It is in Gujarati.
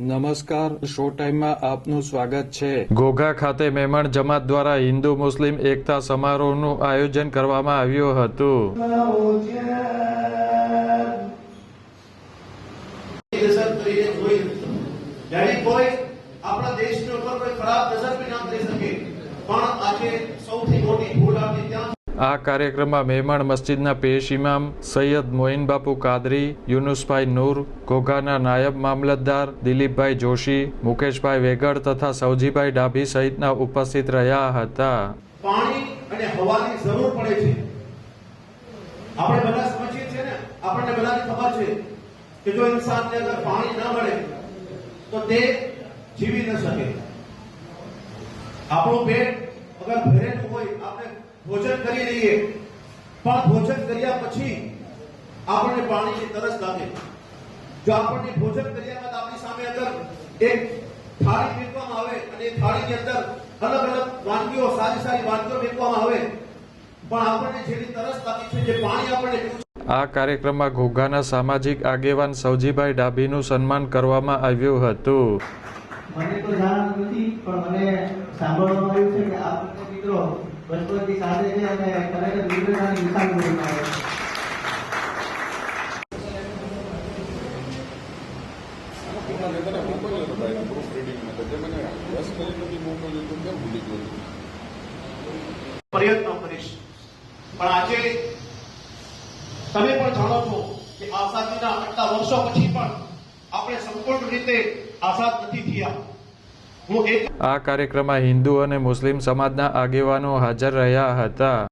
નમસ્કાર શો ટાઈમમાં આપનું સ્વાગત છે. ઘોઘા ખાતે મહેમાન જમાત દ્વારા હિન્દુ મુસ્લિમ એકતા સમારોહનું આયોજન કરવામાં આવ્યું હતું. કોઈ આપણા દેશની ઉપર કોઈ ખરાબ નજર બી ના કરી શકે પણ આજે આ કાર્યક્રમમાં મહેમાન મસ્જિદના પેશ ઇમામ સૈયદ મોઇનબાપુ કાદરી, યુનુસભાઈ નૂર, ઘોઘાના નાયબ મામલતદાર દિલીપભાઈ જોશી, મુકેશભાઈ વેગડ તથા સૌજીભાઈ ડાભી સહિતના ઉપસ્થિત રહ્યા હતા. પાણી અને હવાની જરૂર પડે છે. આપણે બધા સમજીએ છીએ ને? આપણને બધાને ખબર છે કે જો ઇન્સાનને અગર પાણી ન મળે, તો તે જીવી ન શકે. આપણું પેટ અગર ભરેલું હોય, આપણે ભોજન કરી લઈએ. પણ ભોજન કર્યા પછી આપણને પાણીની તરસ લાગે. જો આપણને ભોજન કર્યા બાદ આપણી સામે અગર એક થાળી ફેંકવામાં આવે અને એ થાળીની અંદર અલગ અલગ વાનગીઓ, સારી સારી વાનગીઓ ફેંકવામાં આવે, પણ આપણને જેની તરસ લાગી છે, જે પાણી આપણને આ કાર્યક્રમમાં ઘોઘાના સામાજિક આગેવાન સૌજીભાઈ ડાભીનું સન્માન કરવામાં આવ્યું હતું. મને તો જાણ નથી, પણ મને સાંભળવામાં આવ્યું છે કે આ મિત્રો બચપનથી સાથે છે અને ખરેખર મિત્રતાની નિશાન આવે છે. પ્રયત્ન કરીશ. પણ આજે તમે પણ જાણો છો કે આઝાદીના આટલા વર્ષો પછી પણ આ કાર્યક્રમમાં હિન્દુ અને મુસ્લિમ સમાજના આગેવાનો હાજર રહ્યા હતા.